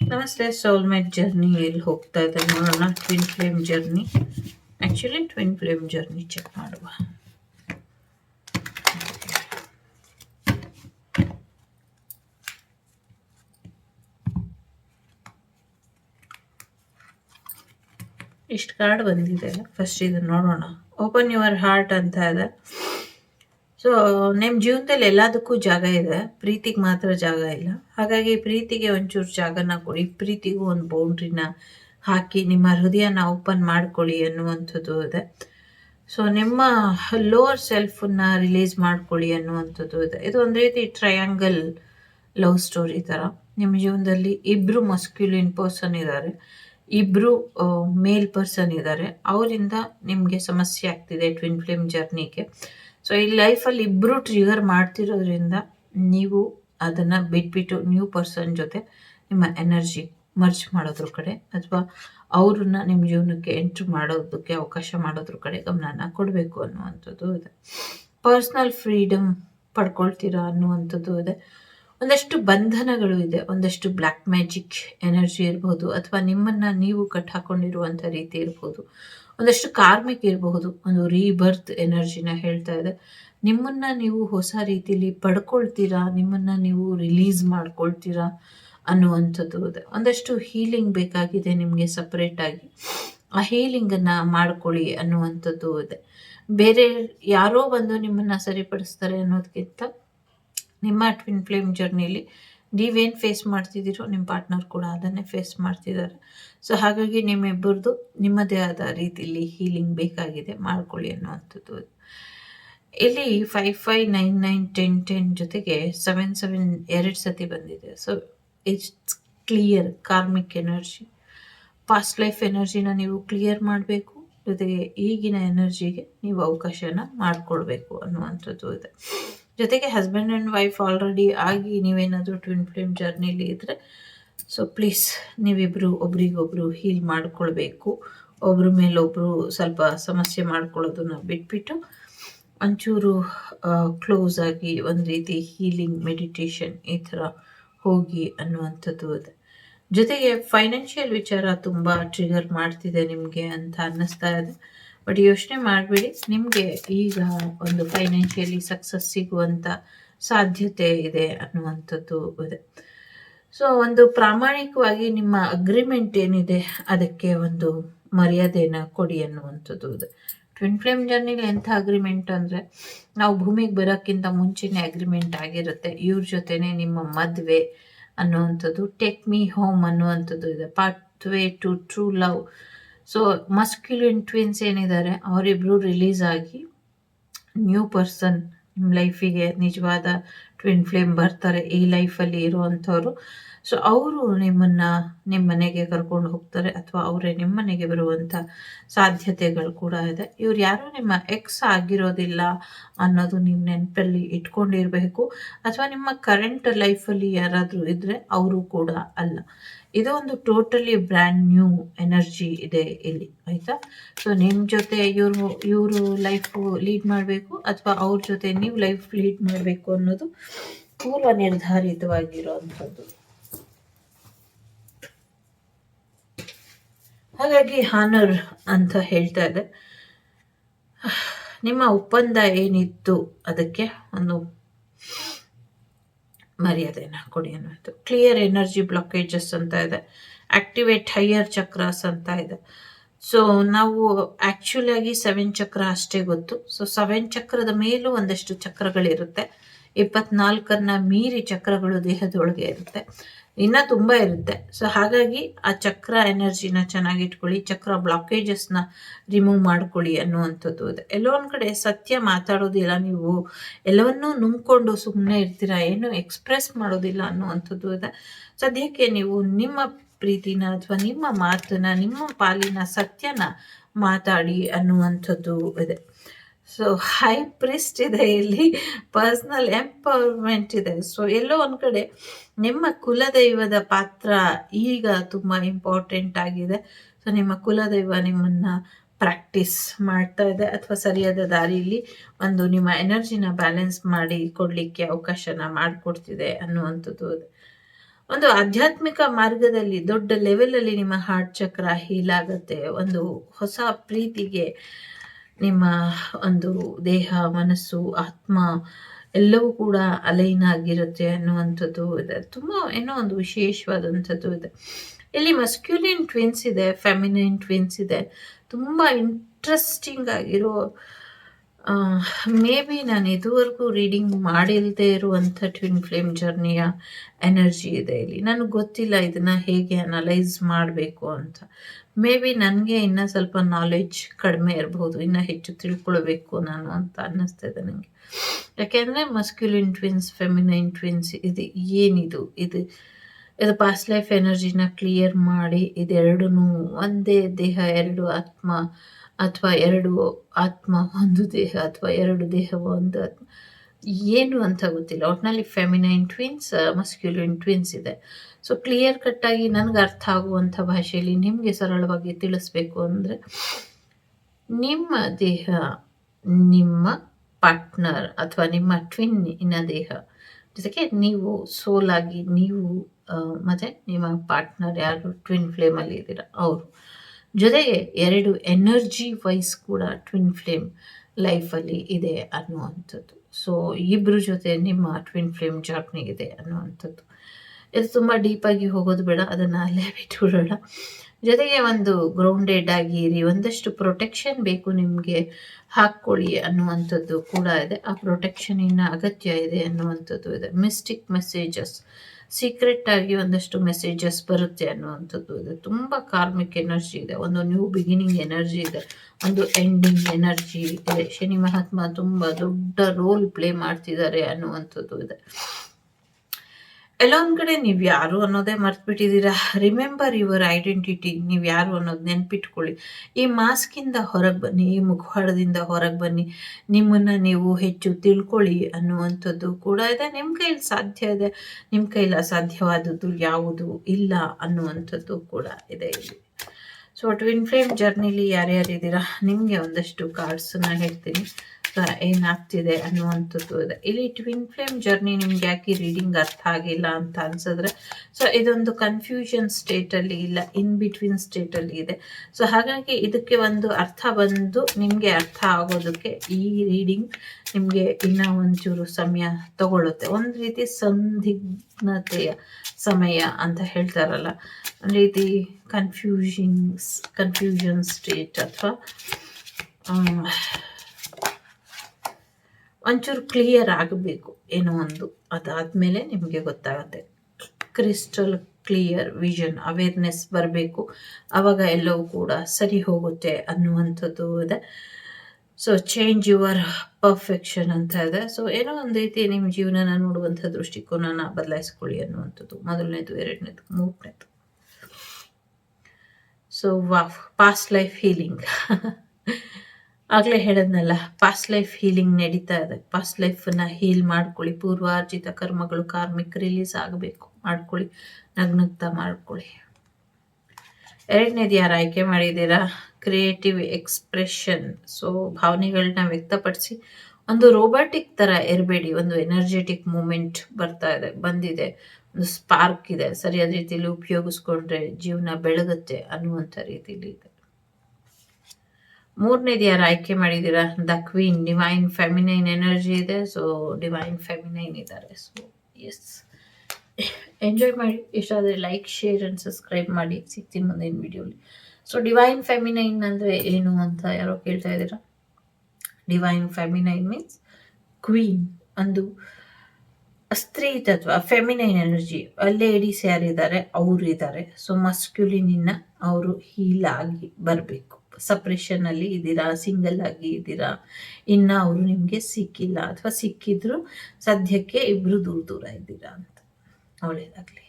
ನಮಸ್ತೆ soulmate journey ಎಲ್ಲಿ ಹೋಗ್ತಾ ಇದೆ ನೋಡೋಣ. Twin flame journey actually twin flame journey check ಮಾಡುವ. ಇಷ್ಟು ಕಾರ್ಡ್ ಬಂದಿದೆ ಫಸ್ಟ್ ಇದನ್ನು ನೋಡೋಣ. ಓಪನ್ ಯುವರ್ ಹಾರ್ಟ್ ಅಂತ ಇದೆ. ಸೊ ನಿಮ್ಮ ಜೀವನದಲ್ಲಿ ಎಲ್ಲದಕ್ಕೂ ಜಾಗ ಇದೆ. ಪ್ರೀತಿಗೆ ಮಾತ್ರ ಜಾಗ ಇಲ್ಲ. ಹಾಗಾಗಿ ಪ್ರೀತಿಗೆ ಒಂಚೂರು ಜಾಗನ ಕೊಡಿ. ಪ್ರೀತಿಗೂ ಒಂದು ಬೌಂಡ್ರಿನ ಹಾಕಿ ನಿಮ್ಮ ಹೃದಯನ ಓಪನ್ ಮಾಡ್ಕೊಳ್ಳಿ ಅನ್ನುವಂಥದ್ದು ಇದೆ. ಸೊ ನಿಮ್ಮ ಲೋವರ್ ಸೆಲ್ಫನ್ನ ರಿಲೀಸ್ ಮಾಡ್ಕೊಳ್ಳಿ ಅನ್ನುವಂಥದ್ದು ಇದೆ. ಇದು ಒಂದು ರೀತಿ ಟ್ರಯಾಂಗಲ್ ಲವ್ ಸ್ಟೋರಿ ಥರ ನಿಮ್ಮ ಜೀವನದಲ್ಲಿ ಇಬ್ಬರು ಮಸ್ಕ್ಯುಲಿನ್ ಪರ್ಸನ್ ಇದ್ದಾರೆ. ಇಬ್ಬರು ಮೇಲ್ ಪರ್ಸನ್ ಇದ್ದಾರೆ ಅವರಿಂದ ನಿಮಗೆ ಸಮಸ್ಯೆ ಆಗ್ತಿದೆ ಟ್ವಿನ್ ಫ್ಲೇಮ್ ಜರ್ನಿಗೆ ಸೊ ಈ ಲೈಫಲ್ಲಿ ಇಬ್ಬರು ಟ್ರಿಗರ್ ಮಾಡ್ತಿರೋದ್ರಿಂದ ನೀವು ಅದನ್ನು ಬಿಟ್ಬಿಟ್ಟು ನ್ಯೂ ಪರ್ಸನ್ ಜೊತೆ ನಿಮ್ಮ ಎನರ್ಜಿ ಮರ್ಜ್ ಮಾಡೋದ್ರ ಕಡೆ ಅಥವಾ ಅವ್ರನ್ನ ನಿಮ್ಮ ಜೀವನಕ್ಕೆ ಎಂಟ್ರಿ ಮಾಡೋದಕ್ಕೆ ಅವಕಾಶ ಮಾಡೋದ್ರ ಕಡೆ ಗಮನನ ಕೊಡಬೇಕು ಅನ್ನುವಂಥದ್ದು ಇದೆ. ಪರ್ಸ್ನಲ್ ಫ್ರೀಡಮ್ ಪಡ್ಕೊಳ್ತೀರಾ ಅನ್ನುವಂಥದ್ದು ಇದೆ. ಒಂದಷ್ಟು ಬಂಧನಗಳು ಇದೆ, ಒಂದಷ್ಟು ಬ್ಲ್ಯಾಕ್ ಮ್ಯಾಜಿಕ್ ಎನರ್ಜಿ ಇರ್ಬೋದು, ಅಥವಾ ನಿಮ್ಮನ್ನು ನೀವು ಕಟ್ ಹಾಕೊಂಡಿರುವಂಥ ರೀತಿ ಇರ್ಬೋದು, ಒಂದಷ್ಟು ಕಾರ್ಮಿಕ್ ಇರಬಹುದು ಒಂದು ರೀಬರ್ತ್ ಎನರ್ಜಿನ ಹೇಳ್ತಾ ಇದೆ. ನಿಮ್ಮನ್ನ ನೀವು ಹೊಸ ರೀತಿಯಲ್ಲಿ ಪಡ್ಕೊಳ್ತೀರಾ, ನಿಮ್ಮನ್ನ ನೀವು ರಿಲೀಸ್ ಮಾಡ್ಕೊಳ್ತೀರಾ ಅನ್ನುವಂಥದ್ದು ಇದೆ. ಒಂದಷ್ಟು ಹೀಲಿಂಗ್ ಬೇಕಾಗಿದೆ ನಿಮಗೆ ಸಪ್ರೇಟಾಗಿ ಆ ಹೀಲಿಂಗನ್ನು ಮಾಡ್ಕೊಳ್ಳಿ ಅನ್ನುವಂಥದ್ದು ಇದೆ. ಬೇರೆ ಯಾರೋ ಬಂದು ನಿಮ್ಮನ್ನು ಸರಿಪಡಿಸ್ತಾರೆ ಅನ್ನೋದಕ್ಕಿಂತ ನಿಮ್ಮ ಟ್ವಿನ್ ಫ್ಲೇಮ್ ಜರ್ನಿಲಿ ನೀವೇನು ಫೇಸ್ ಮಾಡ್ತಿದ್ದೀರೋ ನಿಮ್ಮ ಪಾರ್ಟ್ನರ್ ಕೂಡ ಅದನ್ನೇ ಫೇಸ್ ಮಾಡ್ತಿದ್ದಾರೆ. ಸೊ ಹಾಗಾಗಿ ನಿಮ್ಮಿಬ್ಬರದು ನಿಮ್ಮದೇ ಆದ ರೀತಿಯಲ್ಲಿ ಹೀಲಿಂಗ್ ಬೇಕಾಗಿದೆ ಮಾಡ್ಕೊಳ್ಳಿ ಅನ್ನುವಂಥದ್ದು. ಇಲ್ಲಿ five five nine nine ten ten ಜೊತೆಗೆ ಸೆವೆನ್ ಸೆವೆನ್ ಎರಡು ಸತಿ ಬಂದಿದೆ. So it's clear karmic energy past life ಎನರ್ಜಿನ ನೀವು ಕ್ಲಿಯರ್ ಮಾಡಬೇಕು, ಜೊತೆಗೆ ಈಗಿನ ಎನರ್ಜಿಗೆ ನೀವು ಅವಕಾಶನ ಮಾಡಿಕೊಡ್ಬೇಕು ಅನ್ನುವಂಥದ್ದು ಇದೆ. ಜೊತೆಗೆ ಹಸ್ಬೆಂಡ್ ಆ್ಯಂಡ್ ವೈಫ್ ಆಲ್ರೆಡಿ ಆಗಿ ನೀವೇನಾದರೂ ಟ್ವಿನ್ ಫ್ಲೇಮ್ ಜರ್ನಿಲಿ ಇದ್ದರೆ ಸೊ ಪ್ಲೀಸ್ ನೀವಿಬ್ಬರು ಒಬ್ರಿಗೊಬ್ರು ಹೀಲ್ ಮಾಡ್ಕೊಳ್ಬೇಕು. ಒಬ್ಬರ ಮೇಲೊಬ್ಬರು ಸ್ವಲ್ಪ ಸಮಸ್ಯೆ ಮಾಡ್ಕೊಳ್ಳೋದನ್ನ ಬಿಟ್ಬಿಟ್ಟು ಒಂಚೂರು ಕ್ಲೋಸ್ ಆಗಿ ಒಂದು ರೀತಿ ಹೀಲಿಂಗ್ ಮೆಡಿಟೇಷನ್ ಈ ಥರ ಹೋಗಿ ಅನ್ನುವಂಥದ್ದು ಇದೆ. ಜೊತೆಗೆ ಫೈನಾನ್ಷಿಯಲ್ ವಿಚಾರ ತುಂಬ ಟ್ರಿಗರ್ ಮಾಡ್ತಿದೆ ನಿಮಗೆ ಅಂತ ಅನ್ನಿಸ್ತಾ ಇದೆ. ಬಟ್ ಯೋಚನೆ ಮಾಡಬೇಡಿ. ನಿಮಗೆ ಈಗ ಒಂದು ಫೈನಾನ್ಷಿಯಲಿ ಸಕ್ಸಸ್ ಸಿಗುವಂಥ ಸಾಧ್ಯತೆ ಇದೆ ಅನ್ನುವಂಥದ್ದು ಇದೆ. ಸೊ ಒಂದು ಪ್ರಾಮಾಣಿಕವಾಗಿ ನಿಮ್ಮ ಅಗ್ರಿಮೆಂಟ್ ಏನಿದೆ ಅದಕ್ಕೆ ಒಂದು ಮರ್ಯಾದೆನ ಕೊಡಿ ಅನ್ನುವಂಥದ್ದು ಇದೆ. ಟ್ವಿನ್ ಫ್ಲೇಮ್ ಜರ್ನಿಲಿ ಎಂಥ ಅಗ್ರಿಮೆಂಟ್ ಅಂದರೆ, ನಾವು ಭೂಮಿಗೆ ಬರೋಕ್ಕಿಂತ ಮುಂಚೆನೇ ಅಗ್ರಿಮೆಂಟ್ ಆಗಿರುತ್ತೆ. ಇವ್ರ ಜೊತೆನೇ ನಿಮ್ಮ ಮದುವೆ ಅನ್ನುವಂಥದ್ದು ಟೇಕ್ ಮೀ ಹೋಮ್ ಅನ್ನುವಂಥದ್ದು ಇದೆ. Part way to true love so masculine twins ಏನಿದ್ದಾರೆ ಅವರಿಬ್ಬರು ರಿಲೀಸ್ ಆಗಿ ನ್ಯೂ ಪರ್ಸನ್ ನಿಮ್ಮ ಲೈಫಿಗೆ ನಿಜವಾದ ಟ್ವಿನ್ ಫ್ಲೇಮ್ ಬರ್ತಾರೆ ಈ ಲೈಫಲ್ಲಿ ಇರುವಂಥವ್ರು. ಸೊ ಅವರು ನಿಮ್ಮನ್ನು ನಿಮ್ಮ ಮನೆಗೆ ಕರ್ಕೊಂಡು ಹೋಗ್ತಾರೆ ಅಥವಾ ಅವರೇ ನಿಮ್ಮ ಮನೆಗೆ ಬರುವಂಥ ಸಾಧ್ಯತೆಗಳು ಕೂಡ ಇದೆ. ಇವ್ರು ಯಾರೂ? ನಿಮ್ಮ ಎಕ್ಸ್ ಆಗಿರೋದಿಲ್ಲ ಅನ್ನೋದು ನೀವು ನೆನಪಲ್ಲಿ ಇಟ್ಕೊಂಡಿರಬೇಕು. ಅಥವಾ ನಿಮ್ಮ ಕರೆಂಟ್ ಲೈಫಲ್ಲಿ ಯಾರಾದರೂ ಇದ್ದರೆ ಅವರು ಕೂಡ ಅಲ್ಲ. ಇದು ಒಂದು ಟೋಟಲಿ ಬ್ರ್ಯಾಂಡ್ ನ್ಯೂ ಎನರ್ಜಿ ಇದೆ ಇಲ್ಲಿ, ಆಯಿತಾ? ಸೊ ನಿಮ್ಮ ಜೊತೆ ಇವರು ಇವರು ಲೈಫು ಲೀಡ್ ಮಾಡಬೇಕು ಅಥವಾ ಅವ್ರ ಜೊತೆ ನೀವು ಲೈಫ್ ಲೀಡ್ ಮಾಡಬೇಕು ಅನ್ನೋದು ಪೂರ್ವ ನಿರ್ಧಾರಿತವಾಗಿರುವಂಥದ್ದು ಹಾಗಾಗಿ ಹಾನರ್ ಅಂತ ಹೇಳ್ತಾ ಇದೆ ನಿಮ್ಮ ಒಪ್ಪಂದ ಏನಿತ್ತು ಅದಕ್ಕೆ? ಒಂದು ಮರ್ಯಾದೆನ ಕೊಡಿ ಅನ್ನೋದು ಕ್ಲಿಯರ್ ಎನರ್ಜಿ ಬ್ಲಾಕೇಜಸ್ ಅಂತ ಇದೆ. ಆಕ್ಟಿವೇಟ್ ಹೈಯರ್ ಚಕ್ರಾಸ್ ಅಂತ ಇದೆ. ಸೊ ನಾವು ಆ್ಯಕ್ಚುಲಾಗಿ ಸೆವೆನ್ ಚಕ್ರ ಅಷ್ಟೇ ಗೊತ್ತು. ಸೊ ಸೆವೆನ್ ಚಕ್ರದ ಮೇಲೂ ಒಂದಷ್ಟು ಚಕ್ರಗಳಿರುತ್ತೆ ಇಪ್ಪತ್ನಾಲ್ಕನ್ನ ಮೀರಿ ಚಕ್ರಗಳು ದೇಹದೊಳಗೆ ಇರುತ್ತೆ. ಇನ್ನೂ ತುಂಬ ಇರುತ್ತೆ. ಸೊ ಹಾಗಾಗಿ ಆ ಚಕ್ರ ಎನರ್ಜಿನ ಚೆನ್ನಾಗಿ ಇಟ್ಕೊಳ್ಳಿ, ಚಕ್ರ ಬ್ಲಾಕೇಜಸ್ನ ರಿಮೂವ್ ಮಾಡ್ಕೊಳ್ಳಿ ಅನ್ನುವಂಥದ್ದು ಇದೆ. ಎಲ್ಲೋ ಒಂದು ಕಡೆ ಸತ್ಯ ಮಾತಾಡೋದಿಲ್ಲ ನೀವು. ಎಲ್ಲವನ್ನೂ ನುಂಗ್ಕೊಂಡು ಸುಮ್ಮನೆ ಇರ್ತೀರಾ, ಏನು ಎಕ್ಸ್ಪ್ರೆಸ್ ಮಾಡೋದಿಲ್ಲ ಅನ್ನುವಂಥದ್ದು ಇದೆ. ಸದ್ಯಕ್ಕೆ ನೀವು ನಿಮ್ಮ ಪ್ರೀತಿನ ಅಥವಾ ನಿಮ್ಮ ಮಾತನ್ನ, ನಿಮ್ಮ ಪಾಲಿನ ಸತ್ಯನ ಮಾತಾಡಿ ಅನ್ನುವಂಥದ್ದು ಇದೆ. ಸೊ ಹೈ ಪ್ರಿಸ್ಟ್ ಇದೆ ಇಲ್ಲಿ ಪರ್ಸ್ನಲ್ ಎಂಪವರ್ಮೆಂಟ್ ಇದೆ. ಸೊ ಎಲ್ಲೋ ಒಂದು ಕಡೆ ನಿಮ್ಮ ಕುಲದೈವದ ಪಾತ್ರ ಈಗ ತುಂಬ ಇಂಪಾರ್ಟೆಂಟ್ ಆಗಿದೆ. ಸೊ ನಿಮ್ಮ ಕುಲದೈವ ನಿಮ್ಮನ್ನು ಪ್ರಾಕ್ಟೀಸ್ ಮಾಡ್ತಾ ಇದೆ. ಅಥವಾ ಸರಿಯಾದ ದಾರಿಯಲ್ಲಿ ಒಂದು ನಿಮ್ಮ ಎನರ್ಜಿನ ಬ್ಯಾಲೆನ್ಸ್ ಮಾಡಿ ಕೊಡಲಿಕ್ಕೆ ಅವಕಾಶನ ಮಾಡಿಕೊಡ್ತಿದೆ ಅನ್ನುವಂಥದ್ದು ಒಂದು ಆಧ್ಯಾತ್ಮಿಕ ಮಾರ್ಗದಲ್ಲಿ, ದೊಡ್ಡ ಲೆವೆಲಲ್ಲಿ ನಿಮ್ಮ ಹಾರ್ಟ್ ಚಕ್ರ ಹೀಲ್ ಆಗುತ್ತೆ. ಒಂದು ಹೊಸ ಪ್ರೀತಿಗೆ ನಿಮ್ಮ ಒಂದು ದೇಹ, ಮನಸ್ಸು, ಆತ್ಮ ಎಲ್ಲವೂ ಕೂಡ ಅಲೈನ್ ಆಗಿರುತ್ತೆ ಅನ್ನುವಂಥದ್ದು ಇದೆ. ತುಂಬ ಏನೋ ಒಂದು ವಿಶೇಷವಾದಂಥದ್ದು ಇದೆ. ಇಲ್ಲಿ ಮಸ್ಕ್ಯುಲಿನ್ ಟ್ವಿನ್ಸ್ ಇದೆ ಫೆಮಿನೈನ್ ಟ್ವಿನ್ಸ್ ಇದೆ. ತುಂಬ ಇಂಟ್ರೆಸ್ಟಿಂಗ್ ಆಗಿರೋ ಮೇ ಬಿ ನಾನು ಇದುವರೆಗೂ ರೀಡಿಂಗ್ ಮಾಡಿಲ್ಲದೆ ಇರುವಂಥ ಟ್ವಿನ್ ಫ್ಲೇಮ್ ಜರ್ನಿಯ ಎನರ್ಜಿ ಇದೆ ಇಲ್ಲಿ. ನನಗೆ ಗೊತ್ತಿಲ್ಲ ಇದನ್ನು ಹೇಗೆ ಅನಲೈಸ್ ಮಾಡಬೇಕು ಅಂತ. ಮೇ ಬಿ ನನಗೆ ಇನ್ನೂ ಸ್ವಲ್ಪ ನಾಲೆಜ್ ಕಡಿಮೆ ಇರಬಹುದು ಇನ್ನೂ ಹೆಚ್ಚು ತಿಳ್ಕೊಳ್ಬೇಕು ನಾನು ಅಂತ ಅನ್ನಿಸ್ತಿದೆ ನನಗೆ ಯಾಕೆಂದರೆ ಮಸ್ಕ್ಯುಲಿನ್ ಟ್ವಿನ್ಸ್ ಫೆಮಿನೈನ್ ಟ್ವಿನ್ಸ್ ಇದು ಏನಿದು? ಇದು ಇದು ಪಾಸ್ಟ್ ಲೈಫ್ ಎನರ್ಜಿನ ಕ್ಲಿಯರ್ ಮಾಡಿ ಇದೆರಡೂ ಒಂದೇ ದೇಹ, ಎರಡು ಆತ್ಮ ಅಥವಾ ಎರಡು ಆತ್ಮ, ಒಂದು ದೇಹ ಅಥವಾ ಎರಡು ದೇಹ ಒಂದು ಆತ್ಮ, ಏನು ಅಂತ ಗೊತ್ತಿಲ್ಲ. ಒಟ್ಟಿನಲ್ಲಿ ಫೆಮಿನೈನ್ ಟ್ವಿನ್ಸ್ ಮಸ್ಕ್ಯುಲಿನ್ ಟ್ವಿನ್ಸ್ ಇದೆ. ಸೊ ಕ್ಲಿಯರ್ ಕಟ್ಟಾಗಿ ನನಗೆ ಅರ್ಥ ಆಗುವಂಥ ಭಾಷೆಯಲ್ಲಿ ನಿಮಗೆ ಸರಳವಾಗಿ ತಿಳಿಸ್ಬೇಕು ಅಂದರೆ, ನಿಮ್ಮ ದೇಹ, ನಿಮ್ಮ ಪಾರ್ಟ್ನರ್ ಅಥವಾ ನಿಮ್ಮ ಟ್ವಿನ್ ಇನ್ನ ದೇಹ, ಜೊತೆಗೆ ನೀವು ಸೋಲಾಗಿ, ನೀವು ಮತ್ತು ನಿಮ್ಮ ಪಾರ್ಟ್ನರ್ ಯಾರು ಟ್ವಿನ್ ಫ್ಲೇಮಲ್ಲಿ ಇದ್ದೀರ, ಅವರು. ಜೊತೆಗೆ ಎರಡು ಎನರ್ಜಿ ವೈಸ್ ಕೂಡ ಟ್ವಿನ್ ಫ್ಲೇಮ್ ಲೈಫಲ್ಲಿ ಇದೆ ಅನ್ನುವಂಥದ್ದು. ಸೊ ಇಬ್ಬರ ಜೊತೆ ನಿಮ್ಮ ಟ್ವಿನ್ ಫ್ಲೇಮ್ ಜಾಟ್ನಿಗಿದೆ ಅನ್ನುವಂಥದ್ದು. ಇದು ತುಂಬ ಡೀಪಾಗಿ ಹೋಗೋದು ಬೇಡ, ಅದನ್ನು ಅಲ್ಲೇ ಬಿಟ್ಬಿಡೋಣ ಜೊತೆಗೆ ಒಂದು ಗ್ರೌಂಡೆಡ್ ಆಗಿರಿ ಒಂದಷ್ಟು ಪ್ರೊಟೆಕ್ಷನ್ ಬೇಕು ನಿಮಗೆ ಹಾಕ್ಕೊಳ್ಳಿ ಅನ್ನುವಂಥದ್ದು ಕೂಡ ಇದೆ. ಆ ಪ್ರೊಟೆಕ್ಷನಿನ ಅಗತ್ಯ ಇದೆ ಅನ್ನುವಂಥದ್ದು ಇದೆ. ಮಿಸ್ಟಿಕ್ ಮೆಸೇಜಸ್ ಸೀಕ್ರೆಟ್ ಆಗಿ ಒಂದಷ್ಟು ಮೆಸೇಜಸ್ ಬರುತ್ತೆ ಅನ್ನುವಂಥದ್ದು ಇದೆ. ತುಂಬ ಕಾರ್ಮಿಕ್ ಎನರ್ಜಿ ಇದೆ. ಒಂದು ನ್ಯೂ ಬಿಗಿನಿಂಗ್ ಎನರ್ಜಿ ಇದೆ. ಒಂದು ಎಂಡಿಂಗ್ ಎನರ್ಜಿ ಇದೆ. ಶನಿ ಮಹಾತ್ಮ ತುಂಬ ದೊಡ್ಡ ರೋಲ್ ಪ್ಲೇ ಮಾಡ್ತಿದ್ದಾರೆ ಅನ್ನುವಂಥದ್ದು ಇದೆ. ಎಲ್ಲೊಂದು ಕಡೆ ನೀವು ಯಾರು ಅನ್ನೋದೇ ಮರ್ತ್ಬಿಟ್ಟಿದ್ದೀರಾ ರಿಮೆಂಬರ್ ಯುವರ್ ಐಡೆಂಟಿಟಿ ನೀವು ಯಾರು ಅನ್ನೋದು ನೆನ್ಪಿಟ್ಕೊಳ್ಳಿ. ಈ ಮಾಸ್ಕಿಂದ ಹೊರಗೆ ಬನ್ನಿ, ಈ ಮುಖವಾಡದಿಂದ ಹೊರಗೆ ಬನ್ನಿ. ನಿಮ್ಮನ್ನು ನೀವು ಹೆಚ್ಚು ತಿಳ್ಕೊಳ್ಳಿ ಅನ್ನುವಂಥದ್ದು ಕೂಡ ಇದೆ. ನಿಮ್ಮ ಕೈಲಿ ಸಾಧ್ಯ ಇದೆ. ನಿಮ್ಮ ಕೈಲಿ ಅಸಾಧ್ಯವಾದದ್ದು ಯಾವುದು ಇಲ್ಲ ಅನ್ನುವಂಥದ್ದು ಕೂಡ ಇದೆ ಇಲ್ಲಿ. ಸೊ ಟ್ವಿನ್ ಫ್ಲೇಮ್ ಜರ್ನಿಲಿ ಯಾರ್ಯಾರಿದ್ದೀರಾ? ನಿಮಗೆ ಒಂದಷ್ಟು ಕಾರ್ಡ್ಸನ್ನು ಹೇಳ್ತೀನಿ. ಏನಾಗ್ತಿದೆ ಅನ್ನುವಂಥದ್ದು ಇದೆ. ಇಲ್ಲಿ ಟ್ವಿನ್ ಫ್ಲೇಮ್ ಜರ್ನಿ ನಿಮ್ಗೆ ಯಾಕೆ ರೀಡಿಂಗ್ ಅರ್ಥ ಆಗಿಲ್ಲ ಅಂತ ಅನ್ಸಿದ್ರೆ ಸೊ ಇದೊಂದು ಕನ್ಫ್ಯೂಷನ್ ಸ್ಟೇಟಲ್ಲಿ ಇಲ್ಲ ಇನ್ ಬಿಟ್ವೀನ್ ಸ್ಟೇಟಲ್ಲಿ ಇದೆ. ಸೊ ಹಾಗಾಗಿ ಇದಕ್ಕೆ ಒಂದು ಅರ್ಥ ಬಂದು ನಿಮಗೆ ಅರ್ಥ ಆಗೋದಕ್ಕೆ ಈ ರೀಡಿಂಗ್ ನಿಮಗೆ ಇನ್ನೂ ಒಂಚೂರು ಸಮಯ ತಗೊಳ್ಳುತ್ತೆ ಒಂದು ರೀತಿ ಸಂದಿಗ್ನತೆಯ ಸಮಯ ಅಂತ ಹೇಳ್ತಾರಲ್ಲ, ಒಂದು ರೀತಿ ಕನ್ಫ್ಯೂಷನ್ಸ್ ಕನ್ಫ್ಯೂಷನ್ ಸ್ಟೇಟ್ ಅಥವಾ ಒಂಚೂರು ಕ್ಲಿಯರ್ ಆಗಬೇಕು ಏನೋ ಒಂದು. ಅದಾದಮೇಲೆ ನಿಮಗೆ ಗೊತ್ತಾಗುತ್ತೆ. ಕ್ರಿಸ್ಟಲ್ ಕ್ಲಿಯರ್ ವಿಷನ್ ಅವೇರ್ನೆಸ್ ಬರಬೇಕು. ಆವಾಗ ಎಲ್ಲವೂ ಕೂಡ ಸರಿ ಹೋಗುತ್ತೆ ಅನ್ನುವಂಥದ್ದು ಇದೆ. ಸೊ ಚೇಂಜ್ ಯುವರ್ ಪರ್ಫೆಕ್ಷನ್ ಅಂತ ಇದೆ. ಸೊ ಏನೋ ಒಂದು ರೀತಿ ನಿಮ್ಮ ಜೀವನನ ನೋಡುವಂಥ ದೃಷ್ಟಿಕೋನನ ಬದಲಾಯಿಸ್ಕೊಳ್ಳಿ ಅನ್ನುವಂಥದ್ದು. ಮೊದಲನೇದು, ಎರಡನೇದು, ಮೂರನೇದು. ಸೊ ವಾ ಪಾಸ್ಟ್ ಲೈಫ್ ಹೀಲಿಂಗ್ ಆಗಲೇ ಹೇಳದ್ನಲ್ಲ ಪಾಸ್ಟ್ ಲೈಫ್ ಹೀಲಿಂಗ್ ನಡೀತಾ ಇದೆ. ಪಾಸ್ಟ್ ಲೈಫನ್ನ ಹೀಲ್ ಮಾಡ್ಕೊಳ್ಳಿ. ಪೂರ್ವಾರ್ಜಿತ ಕರ್ಮಗಳು ಕಾರ್ಮಿಕ್ ರಿಲೀಸ್ ಆಗಬೇಕು. ಮಾಡ್ಕೊಳ್ಳಿ. ನಗ್ನಗ್ತಾ ಮಾಡ್ಕೊಳ್ಳಿ. ಎರಡನೇದು ಯಾರು ಆಯ್ಕೆ ಮಾಡಿದ್ದೀರಾ? ಕ್ರಿಯೇಟಿವ್ ಎಕ್ಸ್ಪ್ರೆಷನ್ ಸೊ ಭಾವನೆಗಳನ್ನ ವ್ಯಕ್ತಪಡಿಸಿ. ಒಂದು ರೋಬಾಟಿಕ್ ಥರ ಇರಬೇಡಿ ಒಂದು ಎನರ್ಜೆಟಿಕ್ ಮೂಮೆಂಟ್ ಬರ್ತಾ ಇದೆ, ಬಂದಿದೆ. ಒಂದು ಸ್ಪಾರ್ಕ್ ಇದೆ. ಸರಿಯಾದ ರೀತಿಯಲ್ಲಿ ಉಪಯೋಗಿಸ್ಕೊಂಡ್ರೆ ಜೀವನ ಬೆಳಗುತ್ತೆ ಅನ್ನುವಂಥ ರೀತಿಯಲ್ಲಿ ಇದೆ. ಮೂರನೇದು ಯಾರು ಆಯ್ಕೆ ಮಾಡಿದ್ದೀರಾ? The queen divine feminine energy ಇದೆ. ಸೊ ಡಿವೈನ್ ಫೆಮಿನೈನ್ ಇದ್ದಾರೆ. ಸೊ ಎಸ್ ಎಂಜಾಯ್ ಮಾಡಿ. ಇಷ್ಟಾದರೆ ಲೈಕ್ ಶೇರ್ ಆ್ಯಂಡ್ ಸಬ್ಸ್ಕ್ರೈಬ್ ಮಾಡಿ. ಸಿಗ್ತೀನಿ ಮುಂದಿನ ವಿಡಿಯೋಲಿ ಸೊ ಡಿವೈನ್ ಫೆಮಿನೈನ್ ಅಂದರೆ ಏನು ಅಂತ ಯಾರೋ ಕೇಳ್ತಾ ಇದ್ದೀರಾ? ಡಿವೈನ್ ಫೆಮಿನೈನ್ ಮೀನ್ಸ್ ಕ್ವೀನ್ ಒಂದು ಸ್ತ್ರೀ ತತ್ವ ಫೆಮಿನೈನ್ ಎನರ್ಜಿ ಲೇಡೀಸ್ ಯಾರಿದ್ದಾರೆ? ಅವರು ಇದ್ದಾರೆ ಸೊ ಮಸ್ಕ್ಯುಲಿನಿನ ಅವರು ಹೀಲ್ ಬರಬೇಕು. ಸಪ್ರೆಷನಲ್ಲಿ ಇದ್ದೀರಾ ಸಿಂಗಲ್ ಆಗಿ ಇದ್ದೀರಾ? ಇನ್ನ ಅವರು ನಿಮಗೆ ಸಿಕ್ಕಿಲ್ಲ ಅಥವಾ ಸಿಕ್ಕಿದ್ರು ಸದ್ಯಕ್ಕೆ ಇಬ್ರು ದೂರ ದೂರ ಇದ್ದೀರಾ ಅಂತ. ಒಳ್ಳೇದಾಗಲಿ.